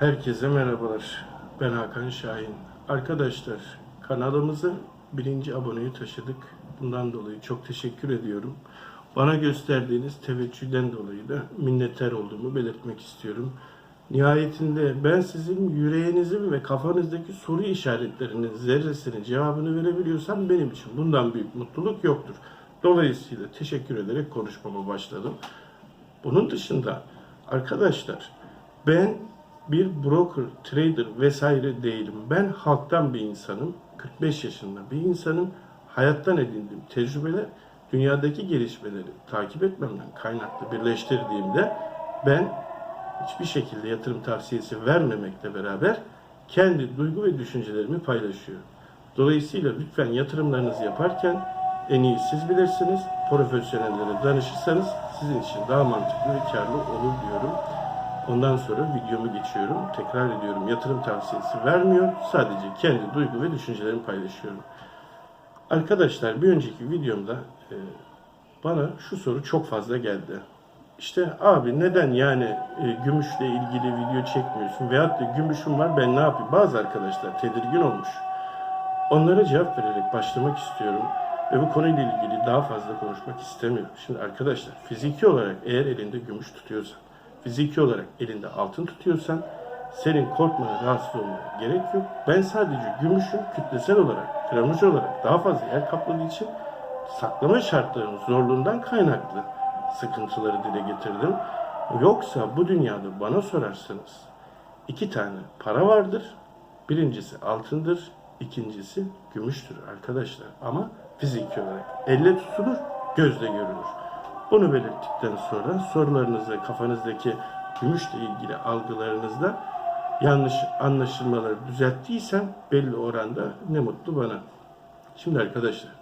Herkese merhabalar. Ben Hakan Şahin. Arkadaşlar kanalımızı birinci aboneyi taşıdık. Bundan dolayı çok teşekkür ediyorum. Bana gösterdiğiniz teveccühden dolayı da minnettar olduğumu belirtmek istiyorum. Nihayetinde ben sizin yüreğinizin ve kafanızdaki soru işaretlerinin zerresinin cevabını verebiliyorsam benim için bundan büyük mutluluk yoktur. Dolayısıyla teşekkür ederek konuşmama başladım. Bunun dışında arkadaşlar ben bir broker, trader vesaire değilim. Ben halktan bir insanım. 45 yaşında bir insanım. Hayattan edindiğim tecrübeler dünyadaki gelişmeleri takip etmemden kaynaklı birleştirdiğimde ben hiçbir şekilde yatırım tavsiyesi vermemekle beraber kendi duygu ve düşüncelerimi paylaşıyorum. Dolayısıyla lütfen yatırımlarınızı yaparken en iyi siz bilirsiniz. Profesyonellere danışırsanız sizin için daha mantıklı ve karlı olur diyorum. Ondan sonra videomu geçiyorum. Tekrar ediyorum yatırım tavsiyesi vermiyor. Sadece kendi duygu ve düşüncelerimi paylaşıyorum. Arkadaşlar bir önceki videomda e, bana şu soru çok fazla geldi. İşte abi neden yani e, gümüşle ilgili video çekmiyorsun? Veyahut da gümüşüm var ben ne yapayım? Bazı arkadaşlar tedirgin olmuş. Onlara cevap vererek başlamak istiyorum. Ve bu konuyla ilgili daha fazla konuşmak istemiyorum. Şimdi arkadaşlar fiziki olarak eğer elinde gümüş tutuyorsan, fiziki olarak elinde altın tutuyorsan senin korkmana, rahatsız olmana gerek yok. Ben sadece gümüşün kütlesel olarak, gramaj olarak daha fazla yer kapladığı için saklama şartlarının zorluğundan kaynaklı sıkıntıları dile getirdim. Yoksa bu dünyada bana sorarsanız iki tane para vardır. Birincisi altındır, ikincisi gümüştür arkadaşlar. Ama fiziki olarak elle tutulur, gözle görülür. Bunu belirttikten sonra sorularınızı kafanızdaki gümüşle ilgili algılarınızda yanlış anlaşılmaları düzelttiysem belli oranda ne mutlu bana. Şimdi arkadaşlar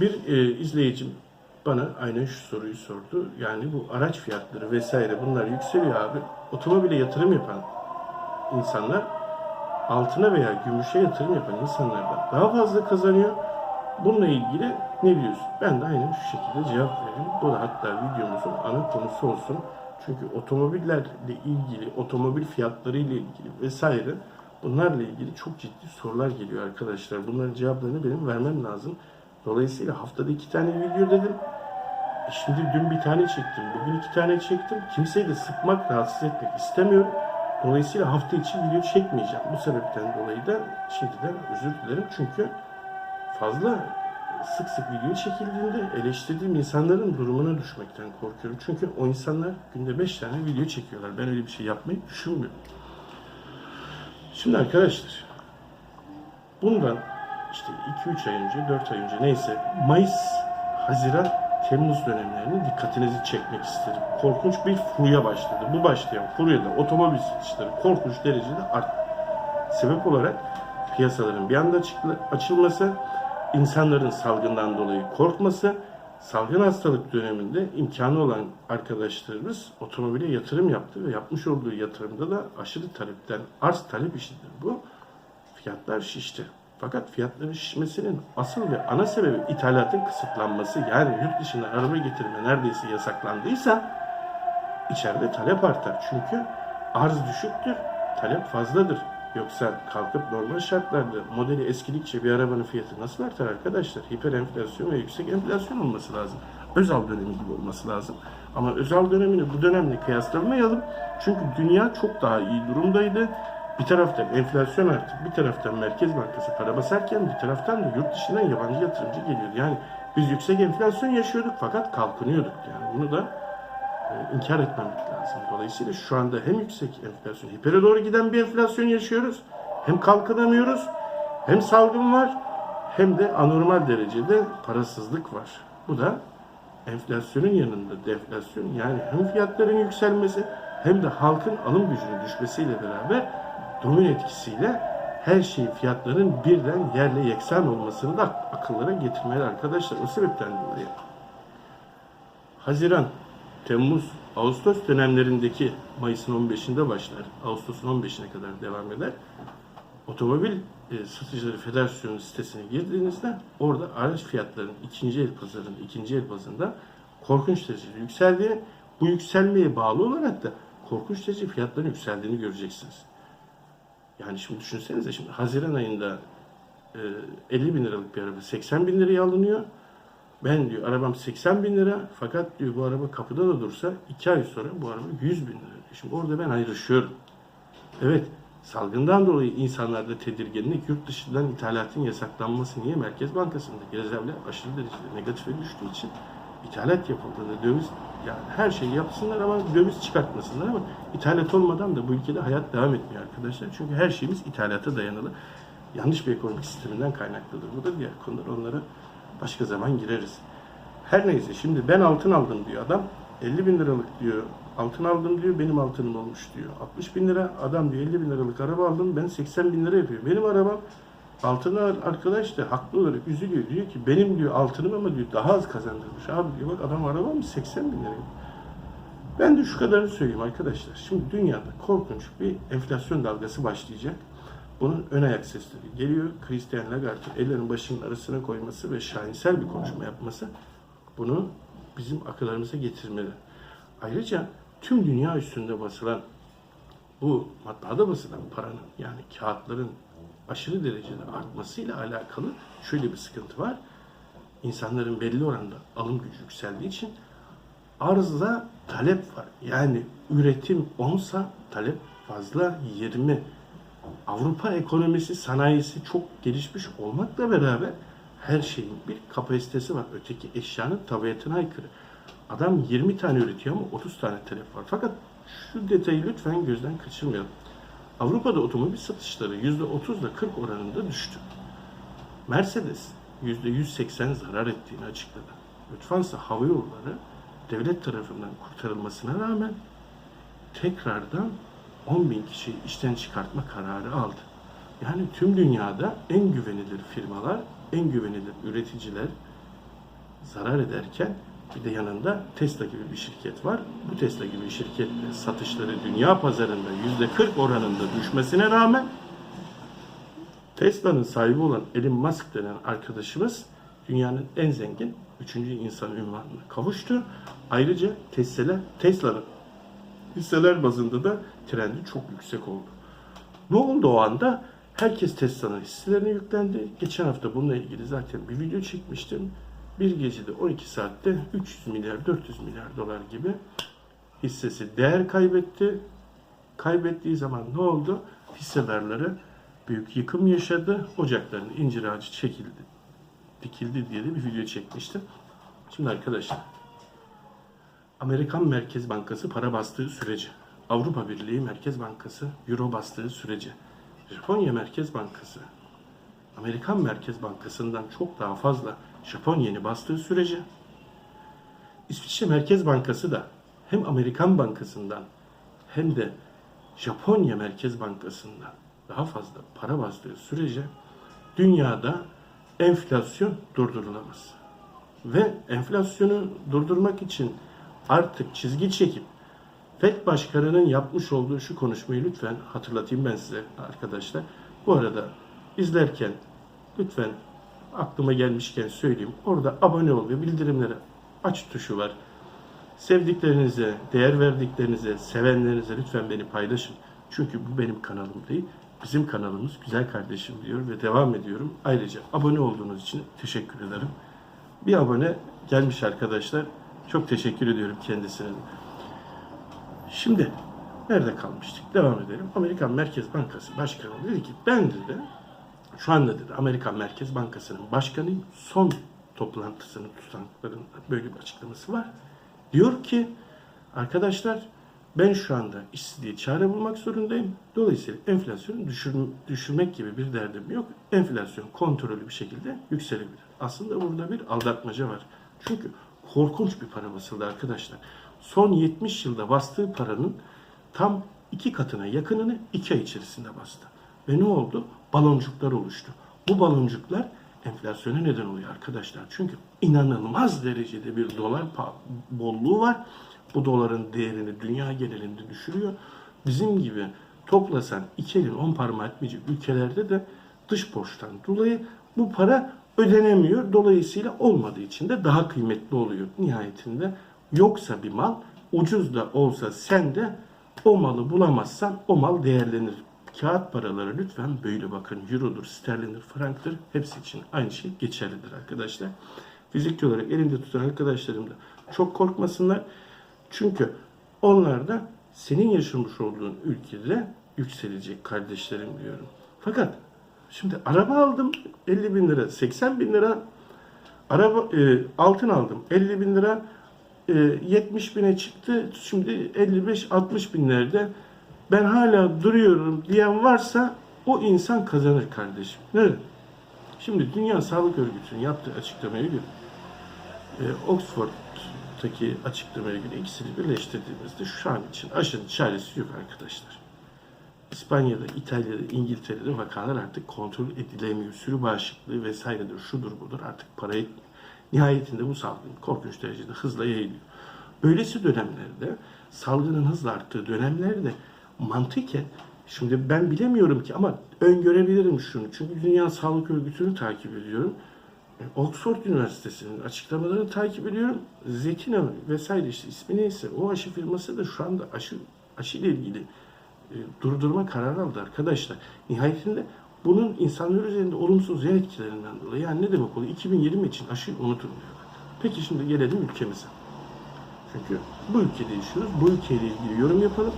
bir e, izleyicim bana aynen şu soruyu sordu. Yani bu araç fiyatları vesaire bunlar yükseliyor abi. Otomobile yatırım yapan insanlar altına veya gümüşe yatırım yapan insanlardan daha fazla kazanıyor. Bununla ilgili ne diyorsun? Ben de aynen şu şekilde cevap vereyim. Bu da hatta videomuzun ana konusu olsun. Çünkü otomobillerle ilgili, otomobil fiyatları ile ilgili vesaire bunlarla ilgili çok ciddi sorular geliyor arkadaşlar. Bunların cevaplarını benim vermem lazım. Dolayısıyla haftada iki tane video dedim. E Şimdi dün bir tane çektim, bugün iki tane çektim. Kimseyi de sıkmak, rahatsız etmek istemiyorum. Dolayısıyla hafta içi video çekmeyeceğim. Bu sebepten dolayı da şimdiden özür dilerim. Çünkü fazla sık sık video çekildiğinde eleştirdiğim insanların durumuna düşmekten korkuyorum. Çünkü o insanlar günde 5 tane video çekiyorlar. Ben öyle bir şey yapmayı düşünmüyorum. Şimdi arkadaşlar bundan işte 2-3 ay önce, 4 ay önce neyse Mayıs, Haziran, Temmuz dönemlerine dikkatinizi çekmek isterim. Korkunç bir furya başladı. Bu başlayan furyada otomobil satışları korkunç derecede arttı. Sebep olarak piyasaların bir anda açılması, insanların salgından dolayı korkması, salgın hastalık döneminde imkanı olan arkadaşlarımız otomobile yatırım yaptı ve yapmış olduğu yatırımda da aşırı talepten arz talep işidir bu. Fiyatlar şişti. Fakat fiyatların şişmesinin asıl ve ana sebebi ithalatın kısıtlanması. Yani yurt dışına araba getirme neredeyse yasaklandıysa içeride talep artar. Çünkü arz düşüktür, talep fazladır. Yoksa kalkıp normal şartlarda modeli eskidikçe bir arabanın fiyatı nasıl artar arkadaşlar? Hiper enflasyon ve yüksek enflasyon olması lazım. Özal dönemi gibi olması lazım. Ama özel dönemini bu dönemle kıyaslamayalım. Çünkü dünya çok daha iyi durumdaydı. Bir taraftan enflasyon arttı, bir taraftan Merkez Bankası para basarken bir taraftan da yurt dışından yabancı yatırımcı geliyordu. Yani biz yüksek enflasyon yaşıyorduk fakat kalkınıyorduk. Yani bunu da e, inkar etmemek lazım. Dolayısıyla şu anda hem yüksek enflasyon, hipere doğru giden bir enflasyon yaşıyoruz. Hem kalkınamıyoruz, hem salgın var, hem de anormal derecede parasızlık var. Bu da enflasyonun yanında deflasyon yani hem fiyatların yükselmesi hem de halkın alım gücünün düşmesiyle beraber domino etkisiyle her şeyin fiyatların birden yerle yeksan olmasını da akıllara getirmeli arkadaşlar. O sebepten dolayı Haziran, Temmuz, Ağustos dönemlerindeki Mayıs'ın 15'inde başlar. Ağustos'un 15'ine kadar devam eder. Otomobil e, Satıcıları Federasyonu sitesine girdiğinizde orada araç fiyatlarının ikinci el pazarında, ikinci el bazında korkunç derecede yükseldiğini, bu yükselmeye bağlı olarak da korkunç derece fiyatların yükseldiğini göreceksiniz. Yani şimdi düşünsenize şimdi Haziran ayında e, 50 bin liralık bir araba 80 bin liraya alınıyor. Ben diyor arabam 80 bin lira fakat diyor bu araba kapıda da dursa 2 ay sonra bu araba 100 bin lira. Şimdi orada ben ayrışıyorum. Evet salgından dolayı insanlarda tedirginlik yurt dışından ithalatın yasaklanması niye Merkez Bankası'ndaki rezervler aşırı derecede negatife düştüğü için ithalat yapıldığında döviz yani her şeyi yapsınlar ama döviz çıkartmasınlar ama ithalat olmadan da bu ülkede hayat devam etmiyor arkadaşlar. Çünkü her şeyimiz ithalata dayanılı. Yanlış bir ekonomik sisteminden kaynaklıdır. Bu da diğer konular. Onlara başka zaman gireriz. Her neyse şimdi ben altın aldım diyor adam. 50 bin liralık diyor altın aldım diyor benim altınım olmuş diyor. 60 bin lira adam diyor 50 bin liralık araba aldım ben 80 bin lira yapıyor. Benim arabam altını al- arkadaş da haklı olarak üzülüyor. Diyor ki benim diyor altınım ama diyor daha az kazandırmış. Abi diyor bak adam araba mı 80 bin lira. Ben de şu kadarını söyleyeyim arkadaşlar. Şimdi dünyada korkunç bir enflasyon dalgası başlayacak. Bunun ön ayak sesleri geliyor. Christian Lagarde'ın ellerin başının arasına koyması ve şahinsel bir konuşma yapması bunu bizim akıllarımıza getirmeli. Ayrıca tüm dünya üstünde basılan bu matbaada basılan paranın yani kağıtların aşırı derecede artmasıyla alakalı şöyle bir sıkıntı var. İnsanların belli oranda alım gücü yükseldiği için arzda talep var. Yani üretim 10'sa talep fazla 20. Avrupa ekonomisi, sanayisi çok gelişmiş olmakla beraber her şeyin bir kapasitesi var. Öteki eşyanın tabiatına aykırı. Adam 20 tane üretiyor ama 30 tane talep var. Fakat şu detayı lütfen gözden kaçırmayalım. Avrupa'da otomobil satışları %30 ile 40 oranında düştü. Mercedes %180 zarar ettiğini açıkladı. Lufthansa Hava Yolları devlet tarafından kurtarılmasına rağmen tekrardan 10 bin kişiyi işten çıkartma kararı aldı. Yani tüm dünyada en güvenilir firmalar, en güvenilir üreticiler zarar ederken bir de yanında Tesla gibi bir şirket var. Bu Tesla gibi şirketle satışları dünya pazarında %40 oranında düşmesine rağmen Tesla'nın sahibi olan Elon Musk denen arkadaşımız dünyanın en zengin üçüncü insan ünvanına kavuştu. Ayrıca Tesla, Tesla'nın hisseler bazında da trendi çok yüksek oldu. Ne oldu o anda? Herkes Tesla'nın hisselerine yüklendi. Geçen hafta bununla ilgili zaten bir video çekmiştim. Bir gecede 12 saatte 300 milyar, 400 milyar dolar gibi hissesi değer kaybetti. Kaybettiği zaman ne oldu? Hissedarları büyük yıkım yaşadı. Ocaklarının incir ağacı çekildi, dikildi diye de bir video çekmiştim. Şimdi arkadaşlar, Amerikan Merkez Bankası para bastığı sürece, Avrupa Birliği Merkez Bankası euro bastığı sürece, Japonya Merkez Bankası Amerikan Merkez Bankası'ndan çok daha fazla Japon bastığı sürece İsviçre Merkez Bankası da hem Amerikan Bankası'ndan hem de Japonya Merkez Bankası'ndan daha fazla para bastığı sürece dünyada enflasyon durdurulamaz. Ve enflasyonu durdurmak için artık çizgi çekip FED Başkanı'nın yapmış olduğu şu konuşmayı lütfen hatırlatayım ben size arkadaşlar. Bu arada izlerken lütfen aklıma gelmişken söyleyeyim. Orada abone ol ve bildirimleri aç tuşu var. Sevdiklerinize, değer verdiklerinize, sevenlerinize lütfen beni paylaşın. Çünkü bu benim kanalım değil. Bizim kanalımız Güzel Kardeşim diyor ve devam ediyorum. Ayrıca abone olduğunuz için teşekkür ederim. Bir abone gelmiş arkadaşlar. Çok teşekkür ediyorum kendisine. Şimdi nerede kalmıştık? Devam edelim. Amerikan Merkez Bankası Başkanı dedi ki ben dedi şu anda dedi Amerikan Merkez Bankası'nın başkanıyım. Son toplantısını tutanlarında böyle bir açıklaması var. Diyor ki arkadaşlar ben şu anda işsizliğe çare bulmak zorundayım. Dolayısıyla enflasyonu düşür, düşürmek gibi bir derdim yok. Enflasyon kontrollü bir şekilde yükselebilir. Aslında burada bir aldatmaca var. Çünkü korkunç bir para basıldı arkadaşlar. Son 70 yılda bastığı paranın tam iki katına yakınını iki ay içerisinde bastı. Ve ne oldu? Baloncuklar oluştu. Bu baloncuklar enflasyona neden oluyor arkadaşlar. Çünkü inanılmaz derecede bir dolar bolluğu var. Bu doların değerini dünya genelinde düşürüyor. Bizim gibi toplasan iki elin on parmağı etmeyecek ülkelerde de dış borçtan dolayı bu para ödenemiyor. Dolayısıyla olmadığı için de daha kıymetli oluyor nihayetinde. Yoksa bir mal ucuz da olsa sen de o malı bulamazsan o mal değerlenir. Kağıt paraları lütfen böyle bakın. Eurodur, sterlindir, franktır. Hepsi için aynı şey geçerlidir arkadaşlar. Fizikçi olarak elinde tutan arkadaşlarım da çok korkmasınlar. Çünkü onlar da senin yaşamış olduğun ülkede yükselecek kardeşlerim diyorum. Fakat şimdi araba aldım 50 bin lira, 80 bin lira araba e, altın aldım 50 bin lira 70 bine çıktı şimdi 55-60 binlerde ben hala duruyorum diyen varsa o insan kazanır kardeşim. Neden? Şimdi Dünya Sağlık Örgütü'nün yaptığı açıklamaya göre e, Oxford'daki açıklamaya göre ikisini birleştirdiğimizde şu an için aşının çaresi yok arkadaşlar. İspanya'da, İtalya'da, İngiltere'de vakalar artık kontrol edilemiyor. Sürü bağışıklığı vesairedir, şudur budur artık para etmiyor. Nihayetinde bu salgın korkunç derecede hızla yayılıyor. Böylesi dönemlerde, salgının hızla arttığı dönemlerde mantıken, şimdi ben bilemiyorum ki ama öngörebilirim şunu. Çünkü Dünya Sağlık Örgütü'nü takip ediyorum. Oxford Üniversitesi'nin açıklamalarını takip ediyorum. Zetina vesaire işte ismi neyse o aşı firması da şu anda aşı, aşı ile ilgili e, durdurma kararı aldı arkadaşlar. Nihayetinde bunun insanlar üzerinde olumsuz yan etkilerinden dolayı yani ne demek oluyor? 2020 için aşı unutulmuyor. Peki şimdi gelelim ülkemize. Çünkü bu ülkede yaşıyoruz. Bu ülkeyle ilgili yorum yapalım.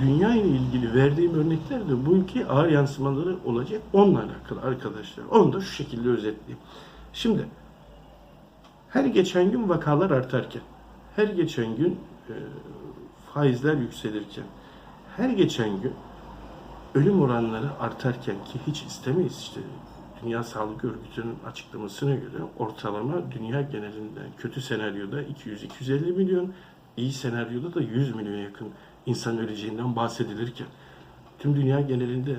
Dünya ile ilgili verdiğim örnekler de bu ülkeye ağır yansımaları olacak. Onunla alakalı arkadaşlar. Onu da şu şekilde özetleyeyim. Şimdi her geçen gün vakalar artarken, her geçen gün e, faizler yükselirken, her geçen gün ölüm oranları artarken ki hiç istemeyiz işte Dünya Sağlık Örgütü'nün açıklamasına göre ortalama dünya genelinden kötü senaryoda 200-250 milyon, iyi senaryoda da 100 milyona yakın insan öleceğinden bahsedilirken tüm dünya genelinde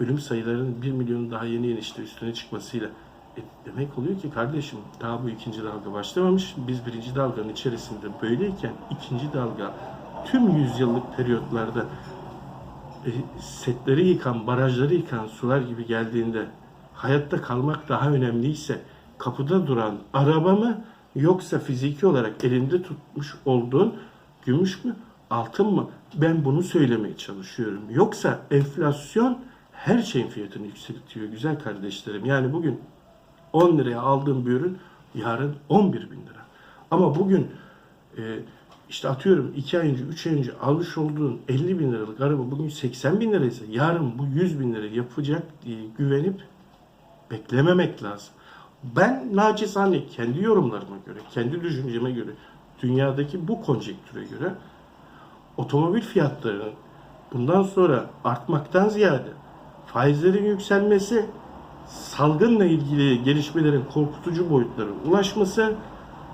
ölüm sayılarının 1 milyon daha yeni yeni işte üstüne çıkmasıyla e, demek oluyor ki kardeşim daha bu ikinci dalga başlamamış. Biz birinci dalganın içerisinde böyleyken ikinci dalga tüm yüzyıllık periyotlarda setleri yıkan, barajları yıkan sular gibi geldiğinde hayatta kalmak daha önemliyse kapıda duran araba mı yoksa fiziki olarak elinde tutmuş olduğun gümüş mü altın mı? Ben bunu söylemeye çalışıyorum. Yoksa enflasyon her şeyin fiyatını yükseltiyor güzel kardeşlerim. Yani bugün 10 liraya aldığım bir ürün yarın 11 bin lira. Ama bugün e, işte atıyorum 2 ay önce 3 ay önce almış olduğun 50 bin liralık araba bugün 80 bin liraysa yarın bu 100 bin lira yapacak diye güvenip beklememek lazım. Ben nacizane kendi yorumlarıma göre, kendi düşünceme göre, dünyadaki bu konjektüre göre otomobil fiyatlarının bundan sonra artmaktan ziyade faizlerin yükselmesi, salgınla ilgili gelişmelerin korkutucu boyutlara ulaşması,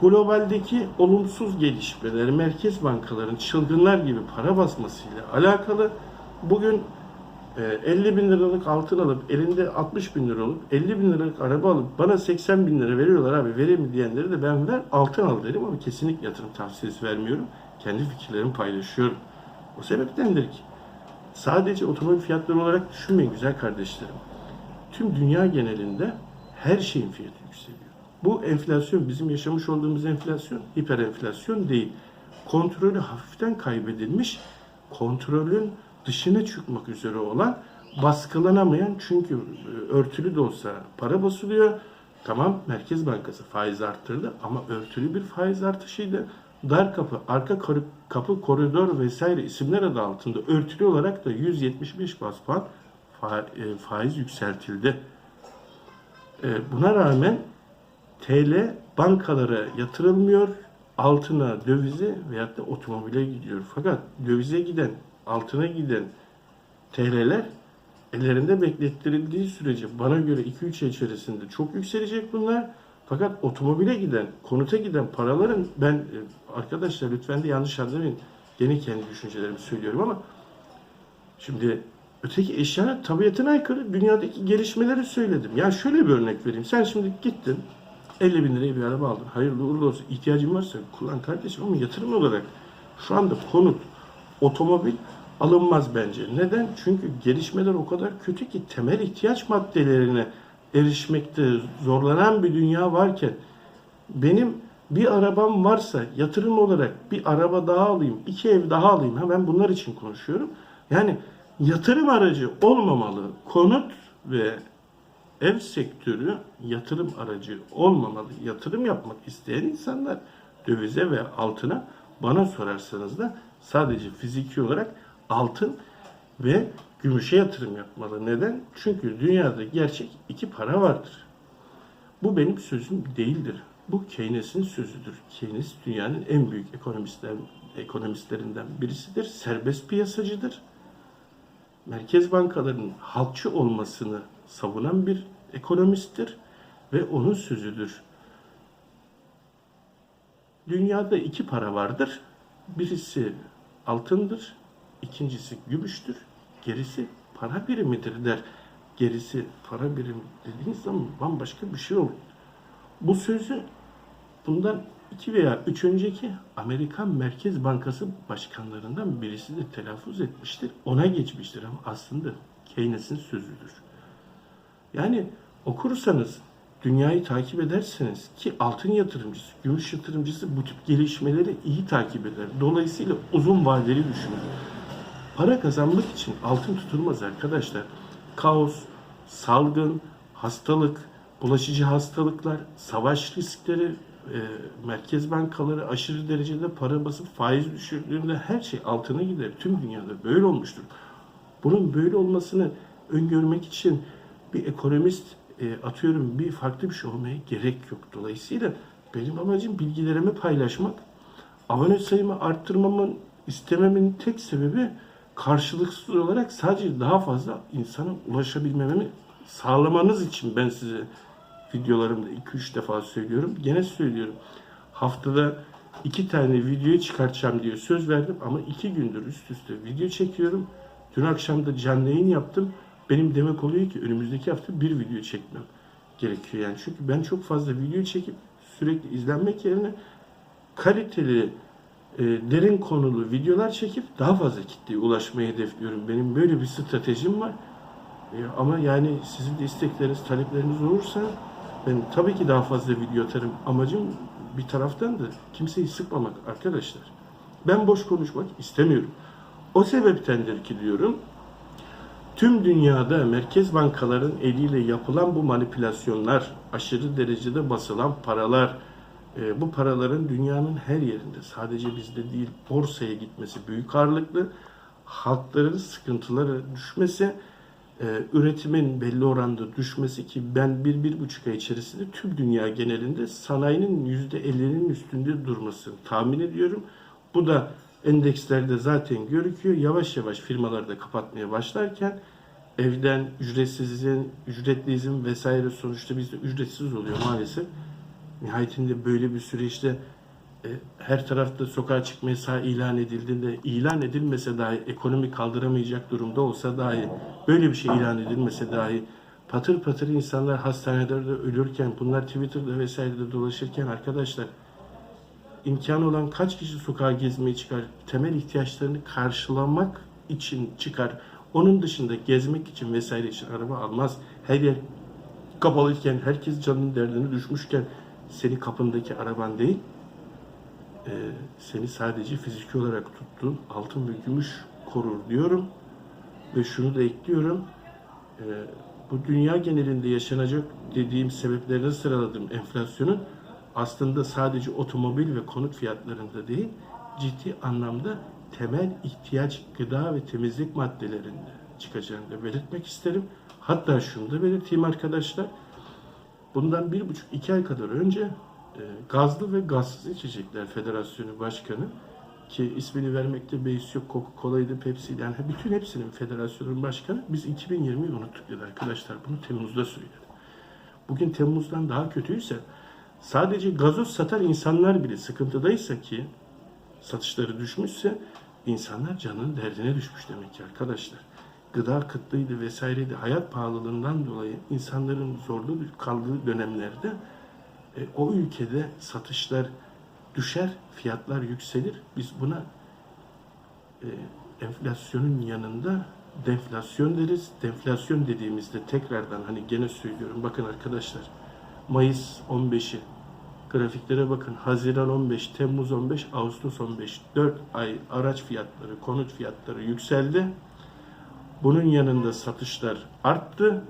globaldeki olumsuz gelişmeler, merkez bankaların çılgınlar gibi para basmasıyla alakalı bugün e, 50 bin liralık altın alıp elinde 60 bin lira olup 50 bin liralık araba alıp bana 80 bin lira veriyorlar abi vereyim mi diyenleri de ben ver altın al derim ama kesinlikle yatırım tavsiyesi vermiyorum. Kendi fikirlerimi paylaşıyorum. O sebeptendir ki sadece otomobil fiyatları olarak düşünmeyin güzel kardeşlerim. Tüm dünya genelinde her şeyin fiyatı yükseliyor. Bu enflasyon bizim yaşamış olduğumuz enflasyon hiper enflasyon değil. Kontrolü hafiften kaybedilmiş, kontrolün dışına çıkmak üzere olan baskılanamayan çünkü e, örtülü de olsa para basılıyor. Tamam Merkez Bankası faiz arttırdı ama örtülü bir faiz artışıydı. Dar kapı, arka kor- kapı, koridor vesaire isimler adı altında örtülü olarak da 175 bas puan e, faiz yükseltildi. E, Buna rağmen TL bankalara yatırılmıyor, altına, dövize veyahut da otomobile gidiyor. Fakat dövize giden, altına giden TL'ler ellerinde beklettirildiği sürece bana göre 2-3 ay içerisinde çok yükselecek bunlar. Fakat otomobile giden, konuta giden paraların ben e, arkadaşlar lütfen de yanlış anlamayın. Gene kendi düşüncelerimi söylüyorum ama Şimdi öteki eşyanın tabiatına aykırı dünyadaki gelişmeleri söyledim. Ya şöyle bir örnek vereyim. Sen şimdi gittin 50 bin liraya bir araba aldın. Hayırlı uğurlu olsun. İhtiyacın varsa kullan kardeşim ama yatırım olarak şu anda konut, otomobil alınmaz bence. Neden? Çünkü gelişmeler o kadar kötü ki temel ihtiyaç maddelerine erişmekte zorlanan bir dünya varken benim Bir arabam varsa yatırım olarak bir araba daha alayım, iki ev daha alayım. Ha ben bunlar için konuşuyorum. Yani yatırım aracı olmamalı. Konut ve ev sektörü yatırım aracı olmamalı. Yatırım yapmak isteyen insanlar dövize ve altına bana sorarsanız da sadece fiziki olarak altın ve gümüşe yatırım yapmalı. Neden? Çünkü dünyada gerçek iki para vardır. Bu benim sözüm değildir. Bu Keynes'in sözüdür. Keynes dünyanın en büyük ekonomistler, ekonomistlerinden birisidir. Serbest piyasacıdır. Merkez bankalarının halkçı olmasını savunan bir ekonomisttir ve onun sözüdür. Dünyada iki para vardır. Birisi altındır, ikincisi gümüştür, gerisi para birimidir der. Gerisi para birimi dediğiniz zaman bambaşka bir şey olur. Bu sözü bundan iki veya üç önceki Amerikan Merkez Bankası başkanlarından birisi de telaffuz etmiştir. Ona geçmiştir ama aslında Keynes'in sözüdür. Yani okursanız, dünyayı takip ederseniz ki altın yatırımcısı, gümüş yatırımcısı bu tip gelişmeleri iyi takip eder. Dolayısıyla uzun vadeli düşünür. Para kazanmak için altın tutulmaz arkadaşlar. Kaos, salgın, hastalık, bulaşıcı hastalıklar, savaş riskleri, e, merkez bankaları aşırı derecede para basıp faiz düşürdüğünde her şey altına gider. Tüm dünyada böyle olmuştur. Bunun böyle olmasını öngörmek için bir ekonomist e, atıyorum bir farklı bir şey olmaya gerek yok. Dolayısıyla benim amacım bilgilerimi paylaşmak. Abone sayımı arttırmamın istememin tek sebebi karşılıksız olarak sadece daha fazla insana ulaşabilmemi sağlamanız için ben size videolarımda 2-3 defa söylüyorum. Gene söylüyorum. Haftada iki tane video çıkartacağım diye söz verdim ama iki gündür üst üste video çekiyorum. Dün akşam da canlı yayın yaptım. Benim demek oluyor ki önümüzdeki hafta bir video çekmem gerekiyor yani. Çünkü ben çok fazla video çekip sürekli izlenmek yerine kaliteli, e, derin konulu videolar çekip daha fazla kitleye ulaşmayı hedefliyorum. Benim böyle bir stratejim var. E, ama yani sizin de istekleriniz, talepleriniz olursa ben tabii ki daha fazla video atarım. Amacım bir taraftan da kimseyi sıkmamak arkadaşlar. Ben boş konuşmak istemiyorum. O sebeptendir ki diyorum tüm dünyada merkez bankaların eliyle yapılan bu manipülasyonlar, aşırı derecede basılan paralar, e, bu paraların dünyanın her yerinde sadece bizde değil borsaya gitmesi büyük ağırlıklı, halkların sıkıntıları düşmesi, e, üretimin belli oranda düşmesi ki ben bir, bir buçuk ay içerisinde tüm dünya genelinde sanayinin yüzde 50'nin üstünde durmasını tahmin ediyorum. Bu da endekslerde zaten görüküyor. Yavaş yavaş firmalar da kapatmaya başlarken evden ücretsiz izin, ücretli izin vesaire sonuçta bizde ücretsiz oluyor maalesef. Nihayetinde böyle bir süreçte e, her tarafta sokağa çıkma yasağı ilan edildiğinde ilan edilmese dahi ekonomi kaldıramayacak durumda olsa dahi böyle bir şey ilan edilmese dahi patır patır insanlar hastanelerde ölürken bunlar Twitter'da vesairede dolaşırken arkadaşlar imkanı olan kaç kişi sokağa gezmeye çıkar? Temel ihtiyaçlarını karşılamak için çıkar. Onun dışında gezmek için vesaire için araba almaz. Her yer kapalıyken, herkes canının derdine düşmüşken seni kapındaki araban değil, e, seni sadece fiziki olarak tuttuğun altın ve gümüş korur diyorum. Ve şunu da ekliyorum. E, bu dünya genelinde yaşanacak dediğim sebeplerini sıraladım enflasyonun aslında sadece otomobil ve konut fiyatlarında değil, ciddi anlamda temel ihtiyaç gıda ve temizlik maddelerinde çıkacağını da belirtmek isterim. Hatta şunu da belirteyim arkadaşlar. Bundan bir buçuk iki ay kadar önce e, gazlı ve gazsız içecekler federasyonu başkanı ki ismini vermekte beis yok Coca-Cola'ydı, Pepsi'ydi yani bütün hepsinin federasyonun başkanı biz 2020'yi unuttuk dedi arkadaşlar bunu Temmuz'da söyledi. Bugün Temmuz'dan daha kötüyse sadece gazoz satan insanlar bile sıkıntıdaysa ki satışları düşmüşse insanlar canının derdine düşmüş demek ki arkadaşlar. Gıda kıtlığıydı vesaireydi. Hayat pahalılığından dolayı insanların zorlu kaldığı dönemlerde e, o ülkede satışlar düşer, fiyatlar yükselir. Biz buna e, enflasyonun yanında deflasyon deriz. Deflasyon dediğimizde tekrardan hani gene söylüyorum bakın arkadaşlar Mayıs 15'i Grafiklere bakın. Haziran 15, Temmuz 15, Ağustos 15. 4 ay araç fiyatları, konut fiyatları yükseldi. Bunun yanında satışlar arttı.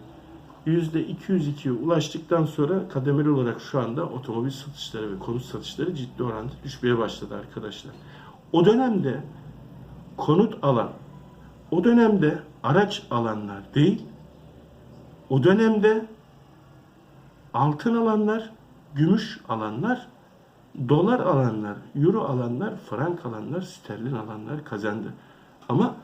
%202'ye ulaştıktan sonra kademeli olarak şu anda otomobil satışları ve konut satışları ciddi oranda düşmeye başladı arkadaşlar. O dönemde konut alan, o dönemde araç alanlar değil, o dönemde altın alanlar, gümüş alanlar, dolar alanlar, euro alanlar, frank alanlar, sterlin alanlar kazandı. Ama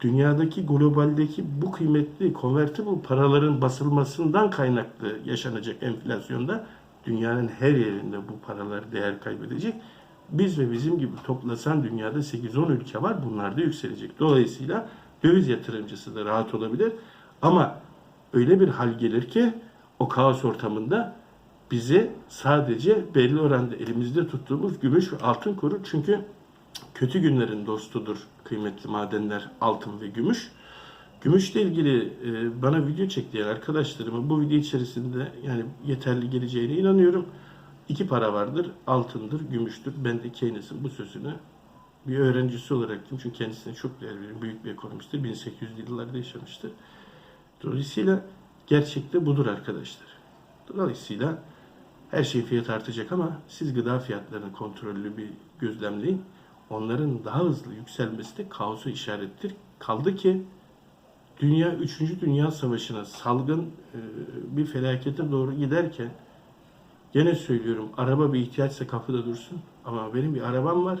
dünyadaki globaldeki bu kıymetli convertible paraların basılmasından kaynaklı yaşanacak enflasyonda dünyanın her yerinde bu paralar değer kaybedecek. Biz ve bizim gibi toplasan dünyada 8-10 ülke var. Bunlar da yükselecek. Dolayısıyla döviz yatırımcısı da rahat olabilir. Ama öyle bir hal gelir ki o kaos ortamında bize sadece belli oranda elimizde tuttuğumuz gümüş ve altın korur. Çünkü kötü günlerin dostudur kıymetli madenler altın ve gümüş. Gümüşle ilgili e, bana video çektiği arkadaşlarıma bu video içerisinde yani yeterli geleceğine inanıyorum. İki para vardır, altındır, gümüştür. Ben de Keynes'in bu sözünü bir öğrencisi olarak diyeyim çünkü kendisine çok değer veriyorum. Büyük bir ekonomisttir. 1800'lü yıllarda yaşamıştır. Dolayısıyla gerçekte budur arkadaşlar. Dolayısıyla her şey fiyat artacak ama siz gıda fiyatlarını kontrollü bir gözlemleyin. Onların daha hızlı yükselmesi de kaosu işarettir. Kaldı ki dünya 3. Dünya Savaşı'na salgın e, bir felakete doğru giderken gene söylüyorum araba bir ihtiyaçsa kapıda dursun ama benim bir arabam var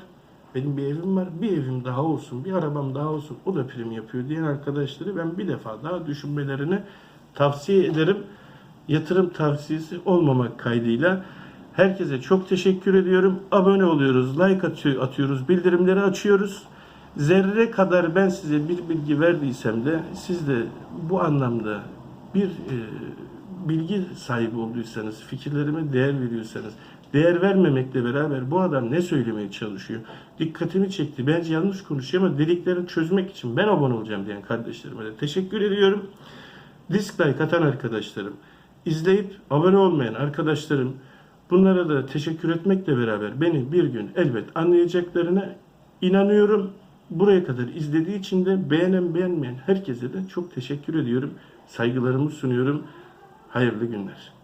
benim bir evim var bir evim daha olsun bir arabam daha olsun o da prim yapıyor diyen arkadaşları ben bir defa daha düşünmelerini tavsiye ederim yatırım tavsiyesi olmamak kaydıyla herkese çok teşekkür ediyorum. Abone oluyoruz, like atıyor, atıyoruz, bildirimleri açıyoruz. Zerre kadar ben size bir bilgi verdiysem de siz de bu anlamda bir e, bilgi sahibi olduysanız, fikirlerime değer veriyorsanız, değer vermemekle beraber bu adam ne söylemeye çalışıyor? Dikkatimi çekti. Bence yanlış konuşuyor ama dediklerini çözmek için ben abone olacağım diyen kardeşlerime de teşekkür ediyorum. Dislike atan arkadaşlarım, izleyip abone olmayan arkadaşlarım, bunlara da teşekkür etmekle beraber beni bir gün elbet anlayacaklarına inanıyorum. Buraya kadar izlediği için de beğenen beğenmeyen herkese de çok teşekkür ediyorum. Saygılarımı sunuyorum. Hayırlı günler.